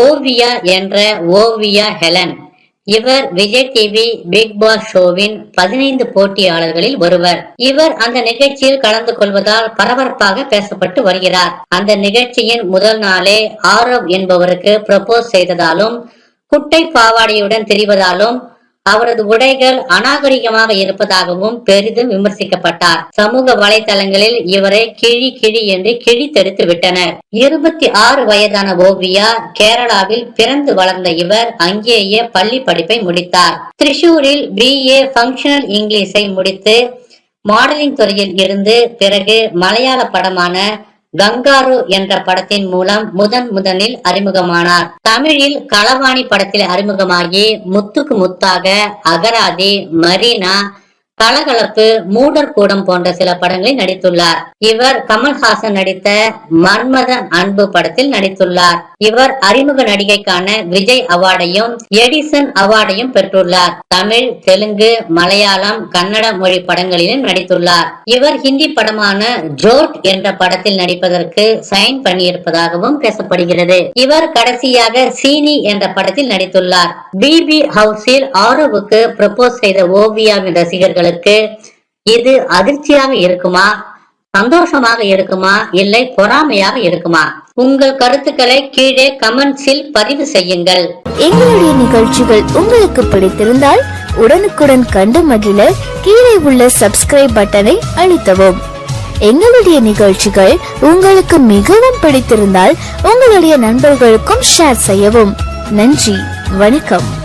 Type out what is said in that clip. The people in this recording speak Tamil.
ஓவியா என்ற ஓவியா ஹெலன். இவர் விஜய் டிவி பிக் பாஸ் ஷோவின் பதினைந்து போட்டியாளர்களில் ஒருவர். இவர் அந்த நிகழ்ச்சியில் கலந்து கொள்வதால் பரபரப்பாக பேசப்பட்டு வருகிறார். அந்த நிகழ்ச்சியின் முதல் நாளே ஆரவ் என்பவருக்கு ப்ரப்போஸ் செய்ததாலும் குட்டை பாவாடையுடன் தெரிவதாலும் அவரது உடைகள் அநாகரிகமாக இருப்பதாகவும் பெரிதும் விமர்சிக்கப்பட்டார். சமூக வலைதளங்களில் இவரை கிழி கிழி என்று கிழித்தெடுத்து விட்டனர். இருபத்தி ஆறு வயதான ஓவியா கேரளாவில் பிறந்து வளர்ந்த இவர் அங்கேயே பள்ளி படிப்பை முடித்தார். திரிஷூரில் ஏ ஃபங்க்ஷனல் இங்கிலீஷை முடித்து மாடலிங் துறையில் இருந்து பிறகு மலையாள படமான கங்காரு என்ற படத்தின் மூலம் முதன் முதலில் அறிமுகமானார். தமிழில் களவாணி படத்தில் அறிமுகமாகி முத்துக்கு முத்தாக அகராதி மரீனா கலகலப்பு மூடர் கூடம் போன்ற சில படங்களில் நடித்துள்ளார். இவர் கமல்ஹாசன் நடித்த மன்மதன் அன்பு படத்தில் நடித்துள்ளார். இவர் அறிமுக நடிகைக்கான விஜய் அவார்டையும் எடிசன் அவார்டையும் பெற்றுள்ளார். தமிழ் தெலுங்கு மலையாளம் கன்னட மொழி படங்களிலும் நடித்துள்ளார். இவர் ஹிந்தி படமான ஜோர்ட் என்ற படத்தில் நடிப்பதற்கு சைன் பண்ணியிருப்பதாகவும் பேசப்படுகிறது. இவர் கடைசியாக சீனி என்ற படத்தில் நடித்துள்ளார். பிபி ஹவுஸில் ஆரோவுக்கு ப்ரப்போஸ் செய்த ஓவியாவின் ரசிகர்களுக்கு உங்களுக்கு இது அதிர்ச்சியாக இருக்குமா? சந்தோஷமாக இருக்குமா? இல்லை பொறாமையாக இருக்குமா? உங்கள் கருத்துக்களை கீழே கமெண்ட்ஸில் பதிவு செய்யுங்கள். எங்களுடைய நிகழ்ச்சிகள் உங்களுக்கு பிடித்திருந்தால் உடனுக்குடன் கண்டு மகிழ கீழே உள்ள சப்ஸ்கிரைப் பட்டனை அழுத்தவும். எங்களுடைய நிகழ்ச்சிகள் உங்களுக்கு மிகவும் பிடித்திருந்தால் உங்களுடைய நண்பர்களுக்கும் ஷேர் செய்யவும். நன்றி. வணக்கம்.